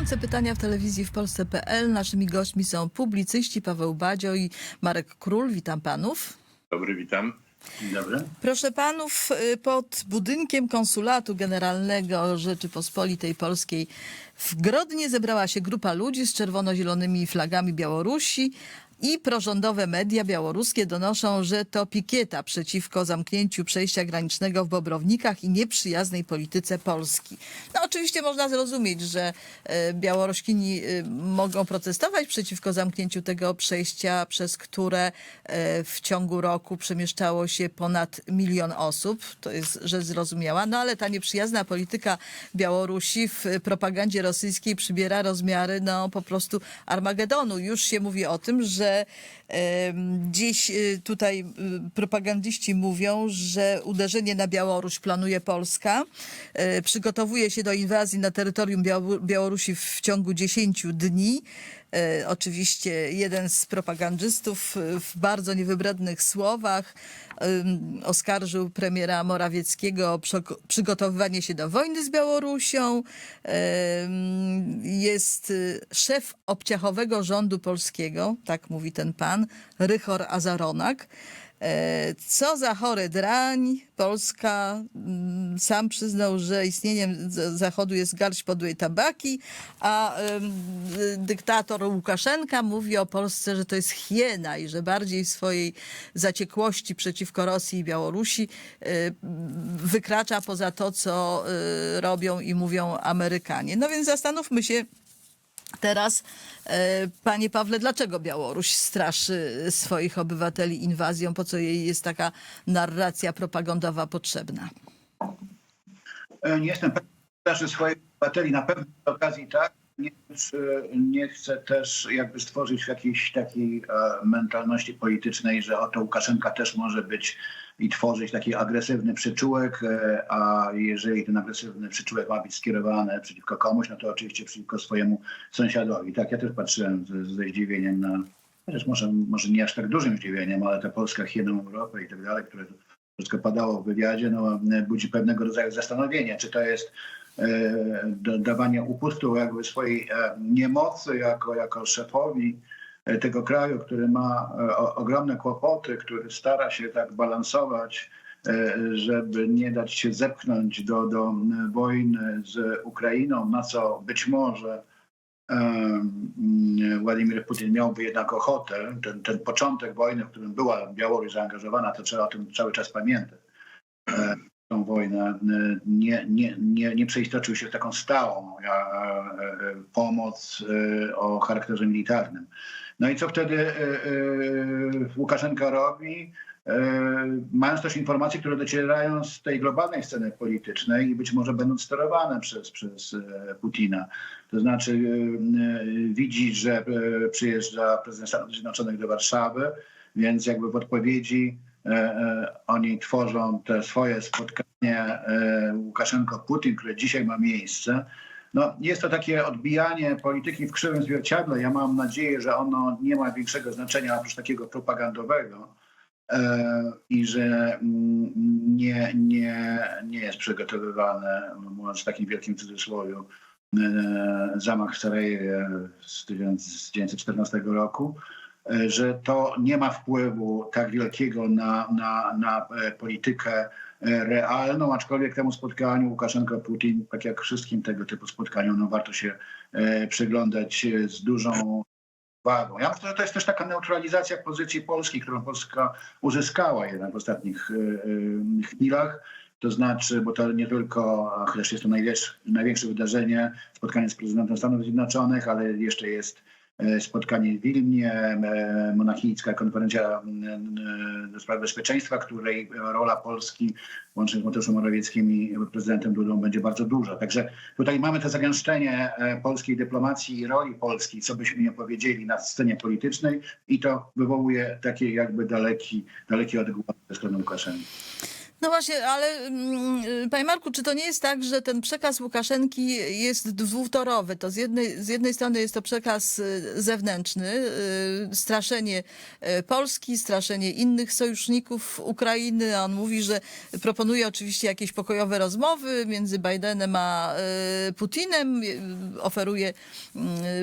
Gorące pytania w telewizji w Polsce.pl. Naszymi gośćmi są publicyści Paweł Badzio i Marek Król. Witam panów. Dobry, witam. Dobry. Proszę panów, y, pod budynkiem Konsulatu Generalnego Rzeczypospolitej Polskiej w Grodnie zebrała się grupa ludzi z czerwono-zielonymi flagami Białorusi i prorządowe media białoruskie donoszą, że to pikieta przeciwko zamknięciu przejścia granicznego w Bobrownikach i nieprzyjaznej polityce Polski. No oczywiście można zrozumieć, że e, Białoruśkini e, mogą protestować przeciwko zamknięciu tego przejścia, przez które e, w ciągu roku przemieszczało się ponad milion osób. To jest rzecz zrozumiała. No ale ta nieprzyjazna polityka Białorusi w propagandzie rosyjskiej przybiera rozmiary no po prostu Armagedonu. Już się mówi o tym, że em, dziś y, tutaj y, propagandyści mówią, że uderzenie na Białoruś planuje Polska. E, Przygotowuje się do inwazji na terytorium Biało- Białorusi w ciągu 10 dni. E, Oczywiście jeden z propagandystów e, w bardzo niewybrednych słowach oskarżył premiera Morawieckiego o przygo- przygotowywanie się do wojny z Białorusią. Jest y, szef obciachowego rządu polskiego, tak mówi ten pan, Rychor Azaronak. E, Co za chory drań. Polska mm, sam przyznał, że istnieniem Zachodu jest garść podłej tabaki, a y, dyktator Łukaszenka mówi o Polsce, że to jest hiena i że bardziej swojej zaciekłości przeciwko Rosji i Białorusi y, wykracza poza to, co y, robią i mówią Amerykanie. No więc zastanówmy się, Teraz, e, panie Pawle, dlaczego Białoruś straszy swoich obywateli inwazją? Po co jej jest taka narracja propagandowa potrzebna? E, Nie jestem pewien, że swoich obywateli na pewno z okazji tak. Nie, nie chcę też jakby stworzyć jakiejś takiej e, mentalności politycznej, że oto Łukaszenka też może być i tworzyć taki agresywny przyczółek, e, a jeżeli ten agresywny przyczółek ma być skierowany przeciwko komuś, no to oczywiście przeciwko swojemu sąsiadowi. Tak, ja też patrzyłem ze, zdziwieniem na, chociaż może, może nie aż tak dużym zdziwieniem, ale ta Polska hieną Europy i tak dalej, które wszystko padało w wywiadzie, no, budzi pewnego rodzaju zastanowienie, czy to jest e, dawanie upustu jakby swojej e, niemocy jako, jako szefowi e, tego kraju, który ma e, ogromne kłopoty, który stara się tak balansować, e, żeby nie dać się zepchnąć do, do wojny z Ukrainą, na co być może Władimir Putin miałby jednak ochotę, ten, ten początek wojny, w którym była Białoruś zaangażowana, to trzeba o tym cały czas pamiętać. E, Tą wojnę e, nie, nie, nie, nie przeistoczył się w taką stałą e, e, pomoc e, o charakterze militarnym. No i co wtedy e, e, Łukaszenka robi? E, Mając też informacje, które docierają z tej globalnej sceny politycznej i być może będą sterowane przez, przez Putina. To znaczy widzi, że przyjeżdża prezydent Stanów Zjednoczonych do Warszawy, więc jakby w odpowiedzi oni tworzą te swoje spotkanie Łukaszenko-Putin, które dzisiaj ma miejsce. No, jest to takie odbijanie polityki w krzywym zwierciadle. Ja mam nadzieję, że ono nie ma większego znaczenia oprócz takiego propagandowego e, i że mm, nie, nie, nie jest przygotowywany, mówiąc w takim wielkim cudzysłowie, e, zamach w Sarajewie z 1914 roku, e, że to nie ma wpływu tak wielkiego na, na, na politykę realną, aczkolwiek temu spotkaniu Łukaszenko-Putin, tak jak wszystkim tego typu spotkaniom, no warto się e, przyglądać e, z dużą uwagą. Ja myślę, że to jest też taka neutralizacja pozycji Polski, którą Polska uzyskała jednak w ostatnich e, e, chwilach. To znaczy, bo to nie tylko, chociaż jest to największe, największe wydarzenie, spotkanie z prezydentem Stanów Zjednoczonych, ale jeszcze jest e, spotkanie w Wilnie, e, monachijska konferencja e, do spraw bezpieczeństwa, której rola Polski łącznie z Mateuszem Morawieckim i prezydentem Dudą będzie bardzo duża. Także tutaj mamy to zagęszczenie e, polskiej dyplomacji i roli Polski, co byśmy nie powiedzieli na scenie politycznej i to wywołuje taki jakby daleki, daleki odgłos ze strony Łukaszenki. No właśnie, ale mm, panie Marku, czy to nie jest tak, że ten przekaz Łukaszenki jest dwutorowy? To z jednej, z jednej strony jest to przekaz y, zewnętrzny, y, straszenie y, Polski, straszenie innych sojuszników Ukrainy. On mówi, że proponuje oczywiście jakieś pokojowe rozmowy między Bidenem a Putinem, oferuje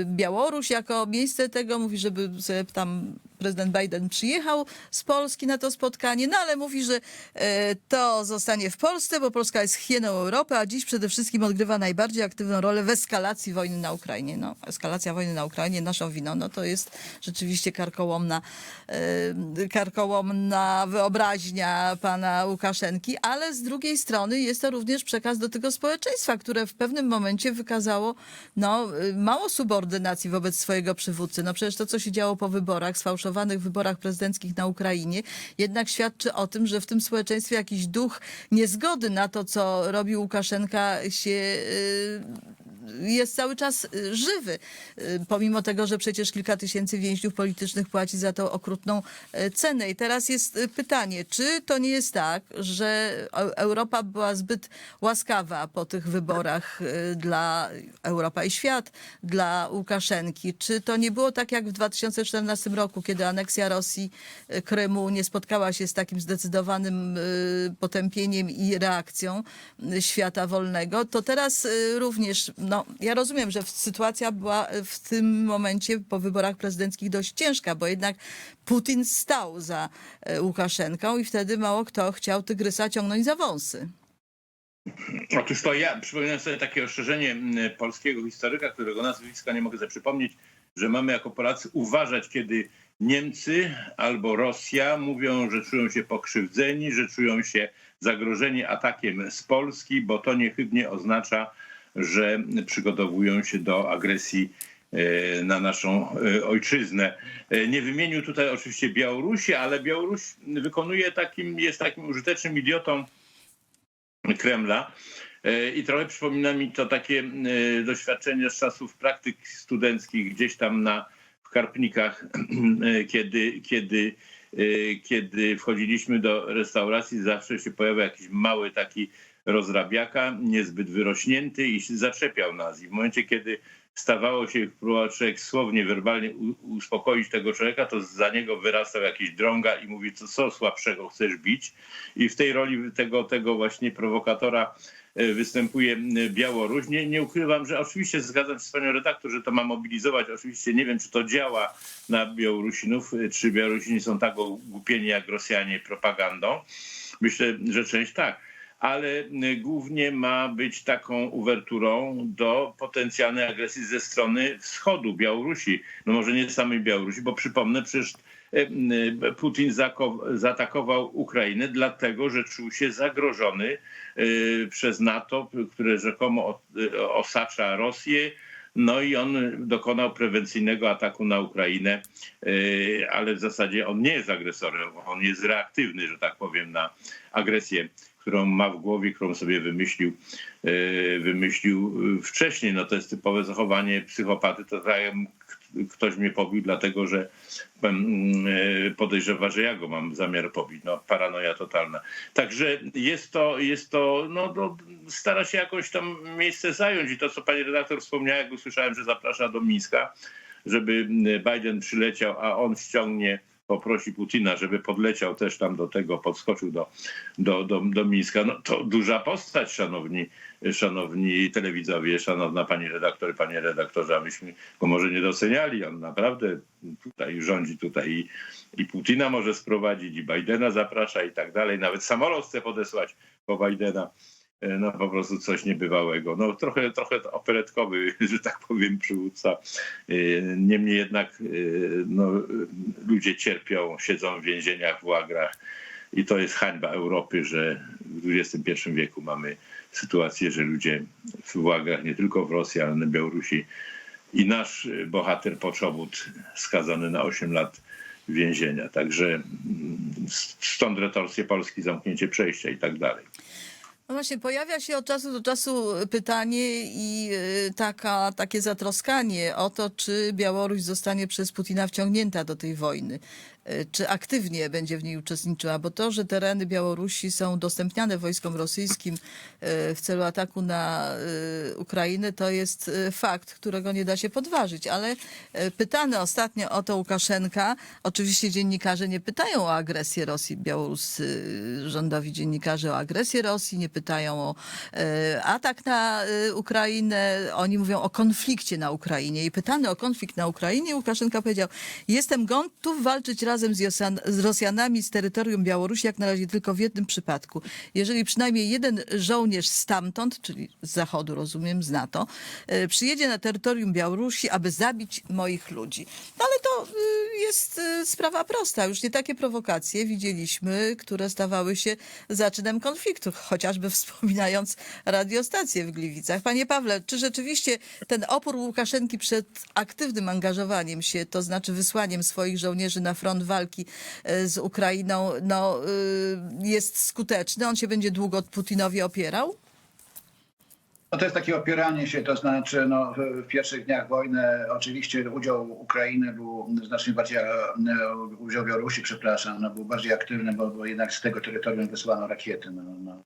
Białoruś jako miejsce tego, mówi, żeby sobie tam prezydent Biden przyjechał z Polski na to spotkanie, no ale mówi, że e, to zostanie w Polsce, bo Polska jest hieną Europy, a dziś przede wszystkim odgrywa najbardziej aktywną rolę w eskalacji wojny na Ukrainie. No, eskalacja wojny na Ukrainie naszą winą, no to jest rzeczywiście karkołomna, e, karkołomna wyobraźnia pana Łukaszenki, ale z drugiej strony jest to również przekaz do tego społeczeństwa, które w pewnym momencie wykazało no, y, mało subordynacji wobec swojego przywódcy. No przecież to, co się działo po wyborach, sfałszowanych wyborach prezydenckich na Ukrainie, jednak świadczy o tym, że w tym społeczeństwie jakiś duch niezgody na to, co robi Łukaszenka się y, jest cały czas y, żywy, y, pomimo tego, że przecież kilka tysięcy więźniów politycznych płaci za to okrutną y, cenę. I teraz jest pytanie, czy to nie jest tak, że Eu- Europa była zbyt łaskawa po tych wyborach dla Europa i świat, dla Łukaszenki? Czy to nie było tak jak w 2014 roku, kiedy aneksja Rosji Krymu nie spotkała się z takim zdecydowanym potępieniem i reakcją świata wolnego, to teraz również, no ja rozumiem, że sytuacja była w tym momencie po wyborach prezydenckich dość ciężka, bo jednak Putin stał za y, Łukaszenką i wtedy mało kto chciał tygrysa ciągnąć za wąsy. Otóż to ja przypominam sobie takie ostrzeżenie polskiego historyka, którego nazwiska nie mogę sobie przypomnieć, że mamy jako Polacy uważać, kiedy Niemcy albo Rosja mówią, że czują się pokrzywdzeni, że czują się zagrożeni atakiem z Polski, bo to niechybnie oznacza, że przygotowują się do agresji e, na naszą e, ojczyznę. E, Nie wymienił tutaj oczywiście Białorusi, ale Białoruś wykonuje takim, jest takim użytecznym idiotą Kremla. I trochę przypomina mi to takie doświadczenie z czasów praktyk studenckich gdzieś tam na, w Karpnikach, kiedy, kiedy, kiedy wchodziliśmy do restauracji, zawsze się pojawiał jakiś mały taki rozrabiaka, niezbyt wyrośnięty i zaczepiał nas. I w momencie, kiedy stawało się, próbował człowiek słownie, werbalnie uspokoić tego człowieka, to za niego wyrastał jakiś drąga i mówi, co, co słabszego chcesz bić. I w tej roli tego, tego właśnie prowokatora e, występuje Białoruś. Nie, nie ukrywam, że oczywiście zgadzam się z panią redaktor, że to ma mobilizować. Oczywiście nie wiem, czy to działa na Białorusinów, e, czy Białorusini są tak ogłupieni jak Rosjanie propagandą. Myślę, że część tak. Ale m, głównie ma być taką uwerturą do potencjalnej agresji ze strony wschodu Białorusi. No może nie samej Białorusi, bo przypomnę, przecież e, m, Putin zaatakował Ukrainę dlatego, że czuł się zagrożony y, przez NATO, które rzekomo y, osacza Rosję. No i on dokonał prewencyjnego ataku na Ukrainę, y, ale w zasadzie on nie jest agresorem, on jest reaktywny, że tak powiem, na agresję, którą ma w głowie, którą sobie wymyślił, y, wymyślił y, wcześniej. No to jest typowe zachowanie psychopaty. To tak ktoś mnie pobił, dlatego że y, podejrzewa, że ja go mam zamiar pobić. No paranoja totalna. Także jest to, jest to no, no, stara się jakoś tam miejsce zająć i to, co pani redaktor wspomniała, jak usłyszałem, że zaprasza do Mińska, żeby Biden przyleciał, a on ściągnie, poprosi Putina, żeby podleciał też tam do tego, podskoczył do, do, do, do Mińska. No to duża postać, szanowni, szanowni telewidzowie, szanowna pani redaktor, panie redaktorze, a myśmy go może nie doceniali. On naprawdę tutaj rządzi tutaj i, i Putina może sprowadzić, i Bidena zaprasza i tak dalej. Nawet samolot chce podesłać po Bidena. No po prostu coś niebywałego. No trochę, trochę operetkowy, że tak powiem, przywódca. E, Niemniej jednak e, no, ludzie cierpią, siedzą w więzieniach, w łagrach i to jest hańba Europy, że w XXI wieku mamy sytuację, że ludzie w łagrach, nie tylko w Rosji, ale na Białorusi i nasz bohater Poczobut skazany na 8 lat więzienia. Także mm, stąd retorsje Polski, zamknięcie przejścia i tak dalej. No właśnie, pojawia się od czasu do czasu pytanie i y, taka, takie zatroskanie o to, czy Białoruś zostanie przez Putina wciągnięta do tej wojny. Y, czy aktywnie będzie w niej uczestniczyła, bo to, że tereny Białorusi są udostępniane wojskom rosyjskim y, w celu ataku na y, Ukrainę, to jest fakt, którego nie da się podważyć. Ale pytany ostatnio o to Łukaszenka, oczywiście dziennikarze nie pytają o agresję Rosji, białoruscy rządowi dziennikarze o agresję Rosji, nie pytają o atak na Ukrainę, oni mówią o konflikcie na Ukrainie. I pytany o konflikt na Ukrainie, Łukaszenka powiedział, jestem gotów walczyć razem z, Josan- z Rosjanami z terytorium Białorusi, jak na razie tylko w jednym przypadku. Jeżeli przynajmniej jeden żołnierz stamtąd, czyli z zachodu, rozumiem, z NATO, y, przyjedzie na terytorium Białorusi, aby zabić moich ludzi. No ale to y, jest y, sprawa prosta. Już nie takie prowokacje widzieliśmy, które stawały się zaczynem konfliktu, chociażby wspominając radiostację w Gliwicach. Panie Pawle, czy rzeczywiście ten opór Łukaszenki przed aktywnym angażowaniem się, to znaczy wysłaniem swoich żołnierzy na front walki e, z Ukrainą, no, y, jest skuteczny? On się będzie długo Putinowi opierał? No to jest takie opieranie się, to znaczy no, w- pierwszych dniach wojny oczywiście udział Ukrainy był znacznie bardziej, e, udział Białorusi, przepraszam, no, był bardziej aktywny, bo, bo jednak z tego terytorium wysłano rakiety na, na,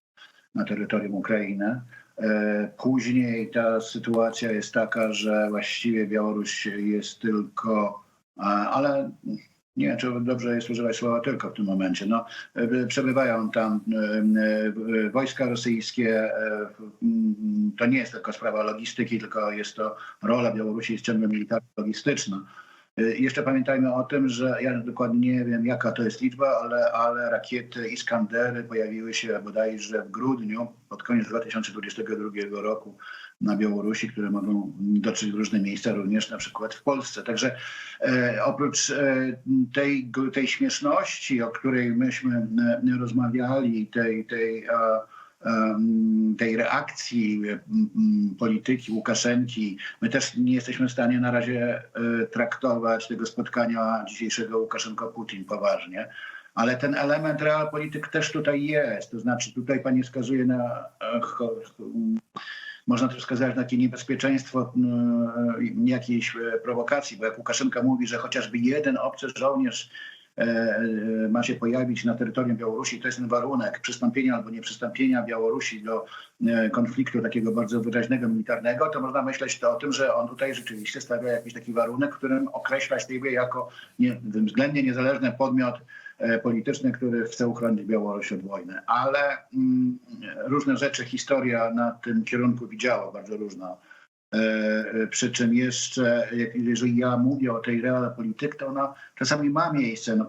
na terytorium Ukrainy. E, Później ta sytuacja jest taka, że właściwie Białoruś jest tylko, a, ale nie wiem, czy dobrze jest używać słowa tylko w tym momencie. No, e, przebywają tam e, e, wojska rosyjskie. mm, To nie jest tylko sprawa logistyki, tylko jest to rola Białorusi jest ciągle militarno-logistyczna. Jeszcze pamiętajmy o tym, że ja dokładnie nie wiem, jaka to jest liczba, ale, ale rakiety Iskandery pojawiły się bodajże w grudniu, pod koniec 2022 roku na Białorusi, które mogą dotrzeć w różne miejsca, również na przykład w Polsce. Także e, oprócz e, tej, tej śmieszności, o której myśmy e, rozmawiali, tej, tej, tej reakcji polityki Łukaszenki, my też nie jesteśmy w stanie na razie e, traktować tego spotkania dzisiejszego Łukaszenko-Putin poważnie. Ale ten element realpolityk też tutaj jest. To znaczy, tutaj pani wskazuje na e, można też wskazać na takie niebezpieczeństwo e, jakiejś e, prowokacji, bo jak Łukaszenka mówi, że chociażby jeden obcy żołnierz e, ma się pojawić na terytorium Białorusi, to jest ten warunek przystąpienia albo nieprzystąpienia Białorusi do konfliktu takiego bardzo wyraźnego militarnego, to można myśleć to o tym, że on tutaj rzeczywiście stawia jakiś taki warunek, którym określa siebie jako nie, względnie niezależny podmiot polityczny, który chce uchronić Białoruś od wojny. Ale mm, różne rzeczy historia na tym kierunku widziała, bardzo różna. E, e, Przy czym jeszcze, jeżeli ja mówię o tej realpolityk, to ona czasami ma miejsce. No,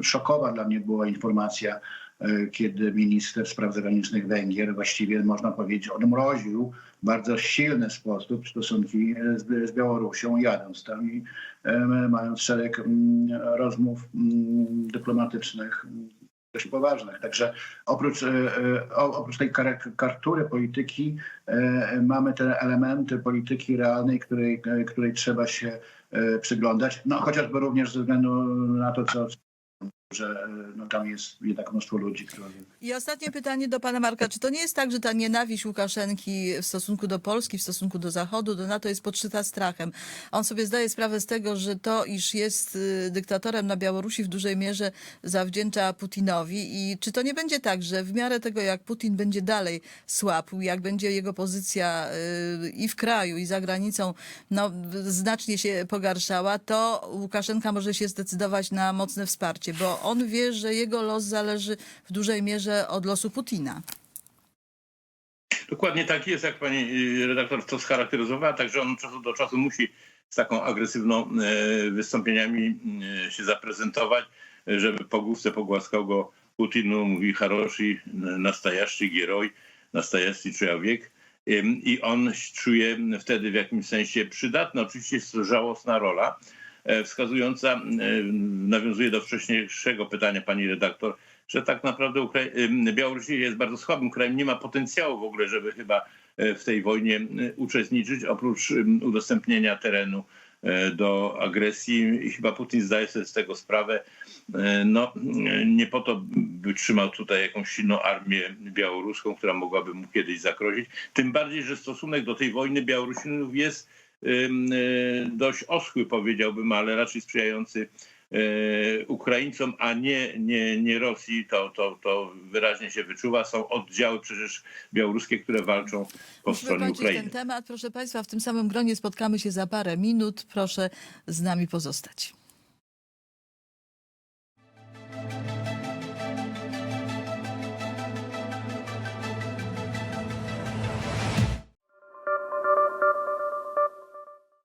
y, szokowa dla mnie była informacja, e, kiedy minister spraw zagranicznych Węgier właściwie można powiedzieć odmroził w bardzo silny sposób stosunki z, z Białorusią, jadąc tam i e, mając szereg mm, rozmów mm, dyplomatycznych dość poważnych. Także oprócz, e, e, oprócz tej kar- kartury polityki e, mamy te elementy polityki realnej, której, której trzeba się przyglądać. No chociażby również ze względu na to, co że e, no, tam jest jednak mnóstwo ludzi, którzy I ostatnie pytanie do pana Marka. Czy to nie jest tak, że ta nienawiść Łukaszenki w stosunku do Polski, w stosunku do Zachodu, do NATO jest podszyta strachem? On sobie zdaje sprawę z tego, że to, iż jest y, dyktatorem na Białorusi w dużej mierze zawdzięcza Putinowi. I czy to nie będzie tak, że w miarę tego, jak Putin będzie dalej słabł, jak będzie jego pozycja y, i w kraju, i za granicą no, znacznie się pogarszała, to Łukaszenka może się zdecydować na mocne wsparcie, bo on wie, że jego los zależy w dużej mierze od losu Putina. Dokładnie tak jest, jak pani y, redaktor to scharakteryzowała, także on od czasu do czasu musi z taką agresywną e, wystąpieniami e, się zaprezentować, żeby po główce pogłaskał go Putinu, mówi Haroshi, nastajaszczy gieroj, nastajaszczy człowiek. I on czuje wtedy w jakimś sensie przydatny. Oczywiście jest to żałosna rola, wskazująca, e, nawiązuje do wcześniejszego pytania pani redaktor, że tak naprawdę Białoruś jest bardzo słabym krajem, nie ma potencjału w ogóle, żeby chyba e, w tej wojnie e, uczestniczyć, oprócz udostępnienia terenu e, do agresji i chyba Putin zdaje sobie z tego sprawę. E, No, e, nie po to, by trzymał tutaj jakąś silną armię białoruską, która mogłaby mu kiedyś zagrozić. Tym bardziej, że stosunek do tej wojny Białorusinów jest e, dość oschły, powiedziałbym, ale raczej sprzyjający e, Ukraińcom, a nie, nie, nie Rosji, to, to, to wyraźnie się wyczuwa. Są oddziały przecież białoruskie, które walczą po Musimy stronie Ukrainy. ten temat. Proszę Państwa, w tym samym gronie spotkamy się za parę minut. Proszę z nami pozostać.